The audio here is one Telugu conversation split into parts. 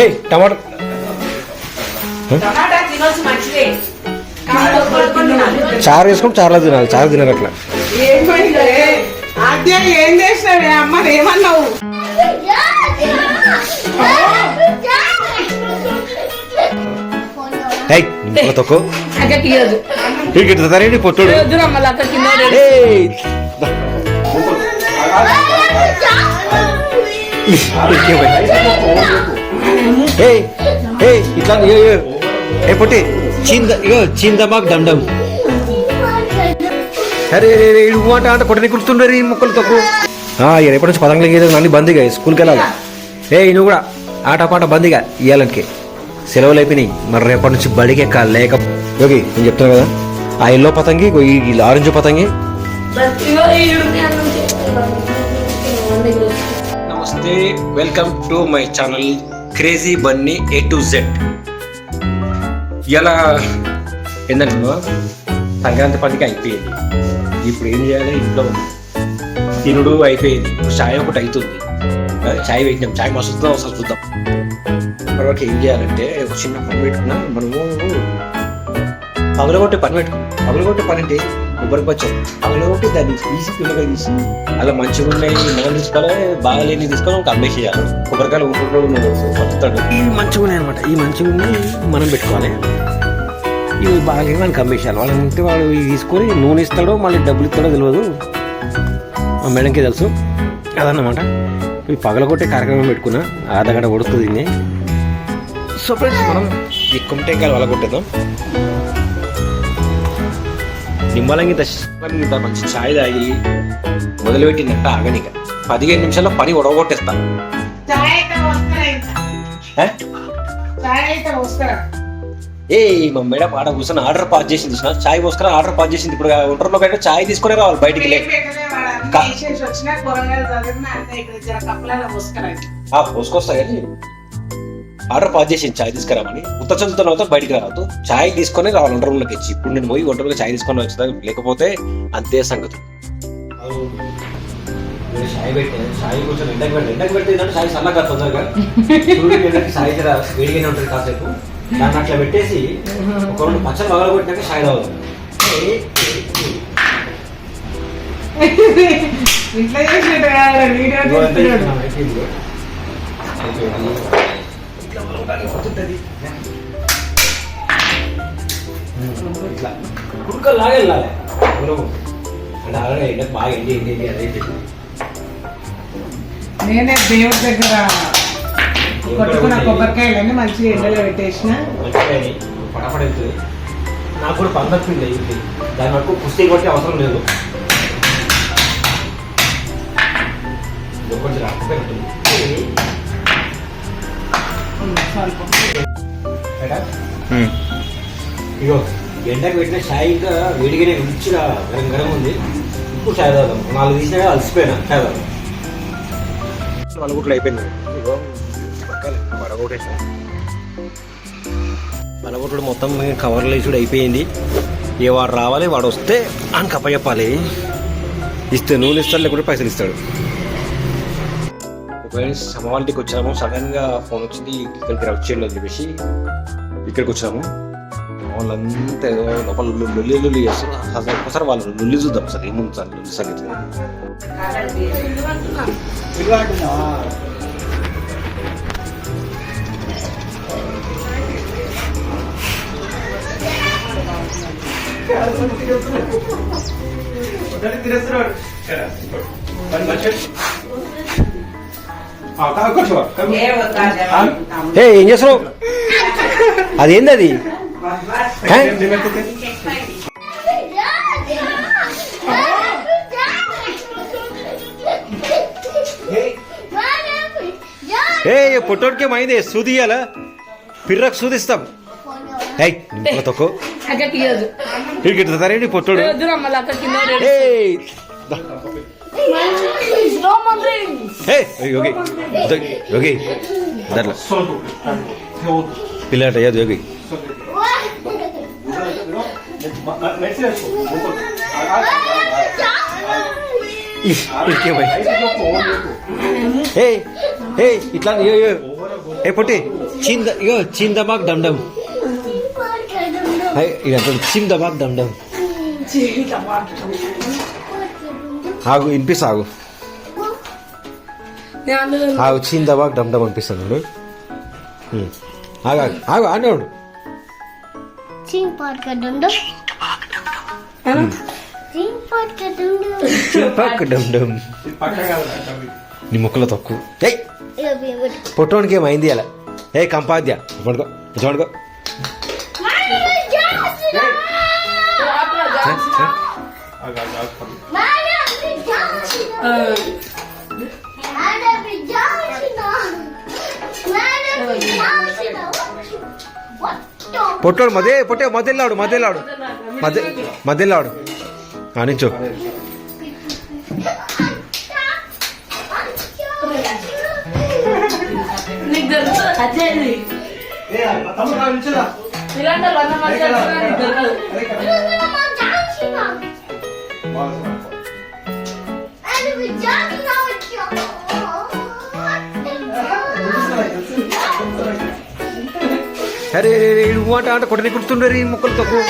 ఏ టమాటా. చారు వేసుకొని చారులో తినాలి చారు తినాలి అట్లా ఏం చేసినావే? అమ్మ ఏమన్నావు? ఏయ్ నిమ్మల తొక్కు. అక్కడికి ఇవ్వదు ఇక్కడ తరేంటి పొట్టుడు. దూరం మళ్ళీ ఇట్లా ఏ పొట్టి చింద ఇగో చిందమాకు దండం అరే రే ఇడు మాట అంటే కొట్టని కుడుతుండ్రీ ఈ ముక్కలు తక్కువ రేపటి నుంచి పతంగులు గీయలేదు అన్ని బందీగా స్కూల్కి వెళ్ళాలి ఏ నువ్వు కూడా ఆట పాట బందీగా ఇయ్యాలనికి సెలవులు అయిపోయినాయి మరి రేపటి నుంచి బడికి ఎక్కాలి లేక యోగి నేను చెప్తున్నా కదా ఆ ఎల్లో పతంగి ఈ ఆరెంజ్ పతంగి ఇగో ఈడు నమస్తే welcome to my channel crazy bunny A to Z ఇలా ఏంటంటే సంక్రాంతి పండుగ అయిపోయింది. ఇప్పుడు ఏం చేయాలి? ఇంట్లో తినుడు అయిపోయింది. ఛాయ్ చాయ్ ఒకటి అవుతుంది ఛాయ్ చాయ్ పెట్టినాం. చాయ్ మస్తు ఒకసారి చూద్దాం. తర్వాత ఏం చేయాలంటే ఒక చిన్న పని పెట్టుకున్నా. మనము పగలగొట్టే పని పెట్టుకున్నాం. పగలగొట్టే పని అంటే కొబ్బరి పచ్చడి పగలగొట్టి దాన్ని తీసి పిల్లగా తీసి అలా మంచిగా ఉన్నాయి మనం తీసుకోవాలి బాగాలేని తీసుకొని ఒక అమ్మేసేయాలి కొబ్బరికాయలు ఉంటుంటాడు పడుతాడు ఇవి మంచిగా ఉన్నాయి అనమాట ఈ మంచిగా ఉన్నాయి మనం పెట్టుకోవాలి. ఇవి బాగాలేని మనకి అమ్మేసేయాలి. వాళ్ళు ఉంటే వాడు ఇవి తీసుకొని నూనె ఇస్తాడో మళ్ళీ డబ్బులు ఇస్తాడో తెలియదు మా మేడంకి తెలుసు. అదన్నమాట. ఇవి పగలగొట్టే కార్యక్రమం పెట్టుకున్నా. ఆధగంట కొడుతుంది సో ఫ్రెండ్స్ మనం ఈ కుమటెంకాయలు వల కొట్టేద్దాం నిమ్మలంగి ఇంత మంచి ఛాయ్ తాగి మొదలుపెట్టిందంట ఆగనిక. పదిహేను నిమిషాల్లో పని ఇంకా? ఏ? మా మేడం ఆడ కూర్చొని ఆర్డర్ పాస్ చేసింది. చాయ్ పోసుకొని ఆర్డర్ పాస్ చేసింది. ఇప్పుడు ఒంటరిలో కంటే చాయ్ తీసుకునే రావాలి బయటికి లే ఏం పెట్టలే వాడు అన్ని కా- వేసేసి వచ్చినా కూరగాయలు చదివినా అంతే ఇక్కడ జర కప్పులలో పోసుకురా ఆ పోసుకొస్తా కానీ. ఆర్డర్ పాస్ చేసింది చాయ్ తీసుకురామని ఉత్త చదువుతున్న తర్వాత బయటికి రావద్దు. చాయ్ తీసుకొని రావాలి వంట రూమ్లోకి వచ్చి. ఇప్పుడు నేను పోయి వంట రూమ్లో చాయ్ తీసుకొని వచ్చా లేకపోతే అంతే సంగతి. చాయ్ పెట్టాను చాయ్ కొంచెం ఎండకు పెట్టి ఎండకు తొందరగా. వేడిగానే ఉంటుంది కాసేపు. దాన్ని అట్లా పెట్టేసి ఒక రెండు పచ్చలు పగల కొట్టినాక చాయ్ తాగుతాం ఇంట్లో చేసినట్టు కాదు, ఇట్లా. కుడుకలు అంటే అలాగే ఎండకు బాగా ఎండి ఎండి ఎండి అదే నేనే దేవుడి దగ్గర కొట్టుకున్న కొబ్బరికాయలన్నీ మంచిగా ఎండలో పెట్టేసిన. వెళ్తుంది. నాకు కూడా పందొచ్చింది ఇది దాని వరకు కుస్తీ కొట్టే అవసరం లేదు. కొంచెం ఇగో ఎండకు పెట్టిన చాయ్ ఇంకా వేడిగానే రుచిగా గరం గరం ఉంది. ఇప్పుడు చాయ్ తాగుదాం. నాలుగు తీసినా అలసిపోయినా తాగుదాం. నలుగుట్లు అయిపోయింది ఇగో వడగొట్టేసా వడగొట్టుడు మొత్తం కవర్లు వేసుడు అయిపోయింది. ఏ వాడు రావాలి వాడు వస్తే అని కప్పచెప్పాలి ఇస్తే నూనె ఇస్తాడు లేకుంటే పైసలు ఇస్తాడు. ఫ్రెండ్స్ అమ్మవాళ్ళకి వచ్చాము. సడన్గా ఫోన్ వచ్చింది ఇక్కడికి వచ్చేయండి అని చెప్పేసి. ఇక్కడికి వచ్చాము. వాళ్ళంతా ఏదో లోపల లొల్లి లొల్లి చేస్తారు అసలు ఒకసారి వాళ్ళు లొల్లి చూద్దాం సార్ ఏముంది సార్ లొల్లి సంగతి? జర. ఏ ఏం చేస్తున్నావు? అదేంది అది? ఏ పొట్టోడికే మైంది సూదియాలా పిర్రకు సూదిస్తాం. ఏయ్ నిమ్మల తొక్కు. తరేంటి పొట్టోడు? యోగి యోగి దర్లా పిల్లట యాదు యోగి ఇట్లా ఏ పొట్టి. చింద ఇగో చిందబాగ్ డమ్ డమ్ ఇక చిందబాగ్ డమ్ డమ్ ఆగు వినిపిస్తా ఆగు ఆగు చిందబాగ్ డమ్ డమ్ అనిపిస్తాను చూడు. ఆగు ఆగు ఆగు డమ్ నీ ముక్కలో తక్కువ. పొట్టోనికి ఏమైంది అలా ఏ కంపాద్య పడుకో చూడుకో Mama పొట్టోడు మధ్య పొట్టే మధ్యలాడు మధ్యలాడు. మధ్య మధ్యలాడు. నించో నీకు తెలుసు అచ్చేది. ఇలాంటి అరే అంట అంటే కొట్టని కుడుతుండ్రు మొక్కలు ముక్కలు తక్కువ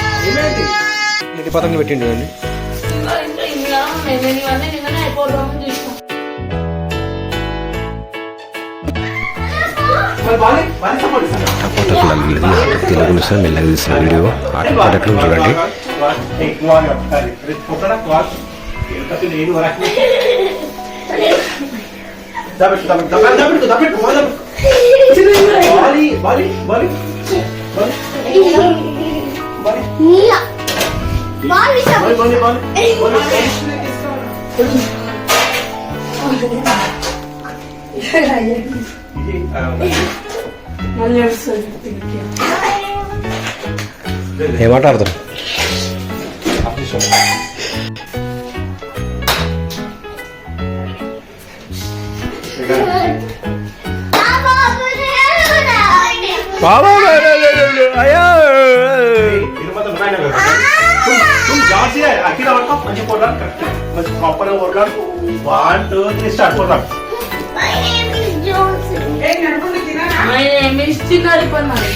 ఇది పతంగా పెట్టిండు అండి ఇంకా ఇంకా ఇంకా మేము ఇవన్నీ సార్ మెల్లగా తీసిన వీడియో ఆట పాటట్లు చూడండి మళ్ళీ వస్తుంది ఏమాట అర్థం బాబా అయ్యా ఇస్తున్నారు ఇప్పుడు మరి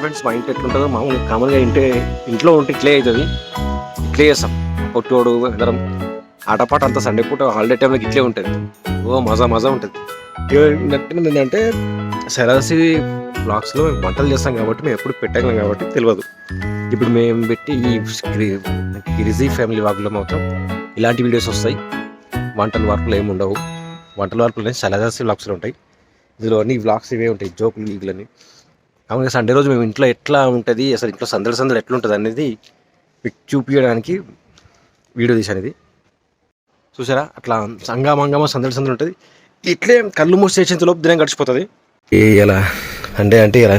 ఫ్రెండ్స్ మా ఇంటి ఎట్లుంటుందో మామూలు కామన్గా ఇంటే ఇంట్లో ఉంటే ఇట్లే అవుతుంది ఇట్లే చేస్తాం. పొట్టోడు అందరం. ఆటపాట అంతా సండే పూట హాలిడే టైంలో ఇట్లే ఉంటుంది. ఓ మజా మజా ఉంటుంది. ఏంటంటే సరాసి బ్లాగ్స్లో వంటలు చేస్తాం కాబట్టి మేము ఎప్పుడు పెట్టగలం కాబట్టి తెలియదు ఇప్పుడు మేము పెట్టి ఈ గిరిజీ ఫ్యామిలీ వాగ్లో మాత్రం ఇలాంటి వీడియోస్ వస్తాయి. వంటల వార్పులు ఏమి ఉండవు. వంటల వార్పులు అనేవి సలదాసి బ్లాగ్స్లో ఉంటాయి. ఇందులో అన్ని బ్లాగ్స్ ఇవే ఉంటాయి జోకులు గీకులని కావున సండే రోజు మేము ఇంట్లో ఎట్లా ఉంటుంది అసలు ఇంట్లో సందడి సందడి ఎట్లా ఉంటుంది అనేది మీకు చూపించడానికి వీడియో తీశాను ఇది. చూసారా? అట్లా సంగమంగమ సందడి సందడి ఉంటుంది. ఇట్లే కళ్ళు మూసి లోపు దినం గడిచిపోతుంది. ఎలా? అంటే అంటే ఇలా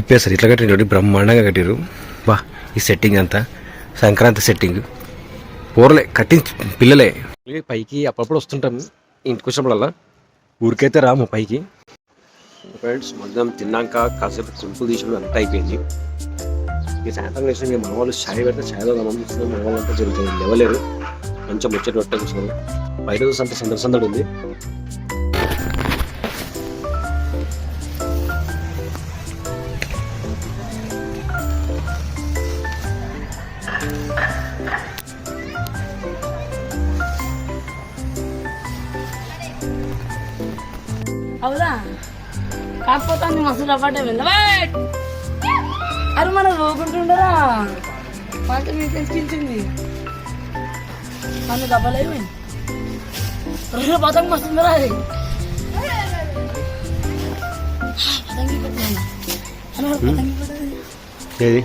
ఇప్పేస్తారు ఇట్లా కట్టిరు బ్రహ్మాండంగా కట్టిరు బా ఈ సెట్టింగ్ అంతా. సంక్రాంతి సెట్టింగ్ పూరలే కట్టి పిల్లలే. పైకి అప్పుడప్పుడు వస్తుంటాము ఇంటికి వచ్చినప్పుడల్లా. ఊరికైతే రాము పైకి. ఫ్రెండ్స్ మధ్యాహ్నం తిన్నాక కాసేపు కుంపులు తీసుకుని అంతా అయిపోయింది. ఈ సాయంత్రం మేము మన వాళ్ళు ఛాయ్ పెడితే ఛాయ్ చూస్తున్నాం మన వాళ్ళంతా జరుగుతుంది. లేవలేరు. కొంచెం ముచ్చట పెట్టే బయట చూస్తే అంత సందడి సందడి ఉంది. కాకపోతే అన్ని మస్తు రపాటే వెళ్ళ అరే మనం ఊకుంటుండరా పాట మీకు తెచ్చింది మన దెబ్బలేమి రెండు పతంగ వస్తుందిరా అది. పతంగి పెట్టింది ఏది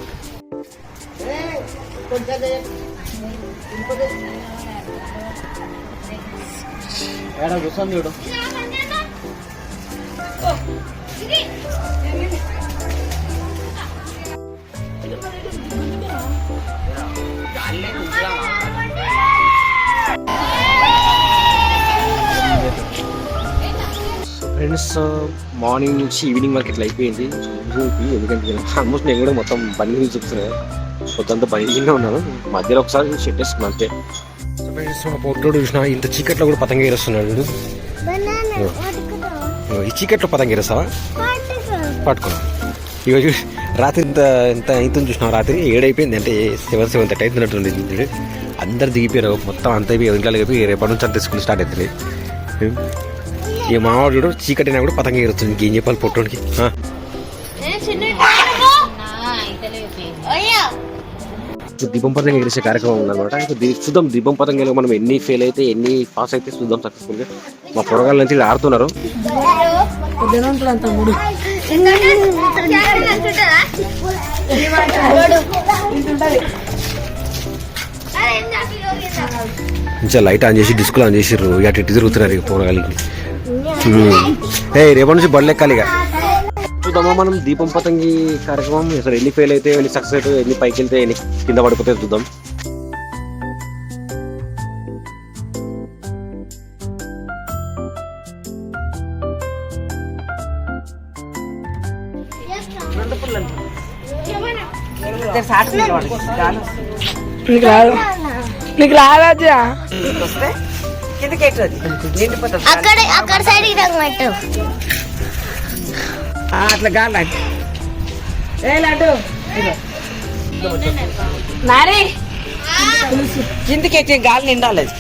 ఫ్రెండ్స్ మార్నింగ్ uh, నుంచి ఈవినింగ్ వరకు ఇట్లా అయిపోయింది. ఊపి ఎందుకంటే ఆల్మోస్ట్ నేను కూడా మొత్తం బండి మీద చూస్తున్నాను మొత్తం బండిగా ఉన్నాను. మధ్యలో ఒకసారి షెట్ వేసుకున్నాను అంతే. ఫ్రెండ్స్ మా పొట్టోడు చూసిన ఇంత చీకట్లో కూడా పతంగా వేస్తున్నాడు ఈ చీకట్లో పతంగి ఎరుస్తావా పట్టుకున్నాం. ఇక చూ రాత్రి ఇంత ఎంత అవుతుంది చూసినాం రాత్రి? ఏడైపోయింది అంటే సెవెన్ సెవెన్ థర్టీ అవుతున్నట్టుంది అందరు దిగిపోయారు మొత్తం అంత అయిపోయి ఇంట్లో అయిపోయి రేపటి నుంచి అంత స్కూల్ స్టార్ట్ అవుతుంది. ఈ మావాడు చూడు చీకటినా కూడా పతంగి ఎరుస్తుంది ఇంకేం చెప్పాలి పొట్టోడికి దీపం పతంగి ఎగిరేసే కార్యక్రమం ఉందన్నమాట. దీ- చూద్దాం దీపం పతంగిలో మనం ఎన్ని ఫెయిల్ అయితే ఎన్ని పాస్ అయితే చూద్దాం సక్సెస్ఫుల్గా మా పొరగాళ్ళ నుంచి ఆడుతున్నారు. మంచిగా లైట్ ఆన్ చేసి డిస్కులు ఆన్ చేసిర్రు. ఇక అటు ఇటు తిరుగుతున్నారు ఇక పోరగాలికి ఏ రేపటి నుంచి బళ్ళు ఎక్కాలి ఇక. చూద్దామా మనం? దీపం పతంగి కార్యక్రమం? అసలు ఎన్ని ఫెయిల్ అయితే ఎన్ని సక్సెస్ అయితే ఎన్ని పైకి వెళ్తే ఎన్ని కింద పడిపోతే చూద్దాం. నీకు రాదు. నీకు రాదా వస్తే కిందకి అక్కడ అక్కడ సైడ్ అట్లా గాలి అంటే ఏ లడ్డు. నారి. కిందకి గాలి నిండాలి. అది.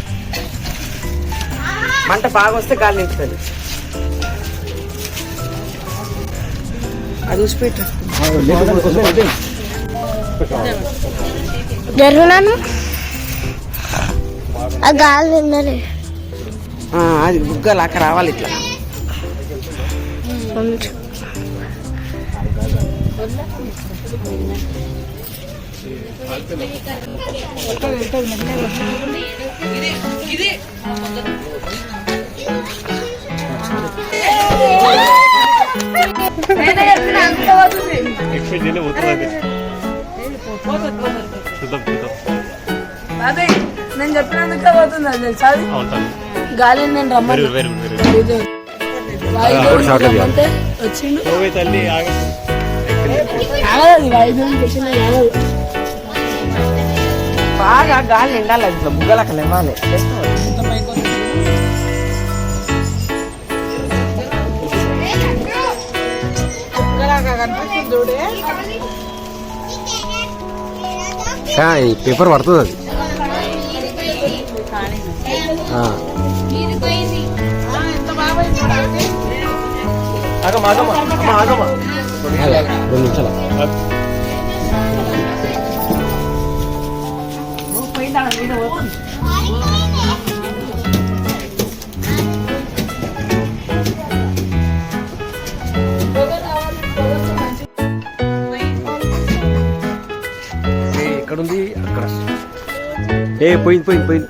మంట బాగా వస్తే గాలి నింపుతుంది అది ఊసిపెట్టు జరుగునాను గాలి ఆ, అది బుగ్గలు అక్కడ రావాలి ఇట్లా. అదే నేను చెప్పినందుకే పోతుంది అది తెలుసా గాలి నేను రమ్మని వచ్చిండు. చేసిన ఆగదు బాగా గాలి నిండాలి అది ఇట్లా బుగ్గలు అక్కడ ఇవ్వాలి పేపర్ పడుతుంది అది. ఆ. ఆగు, రెండు నిమిషాలు. ఎక్కడుంది? అక్కడ. ఏ పోయింది పోయింది పోయింది.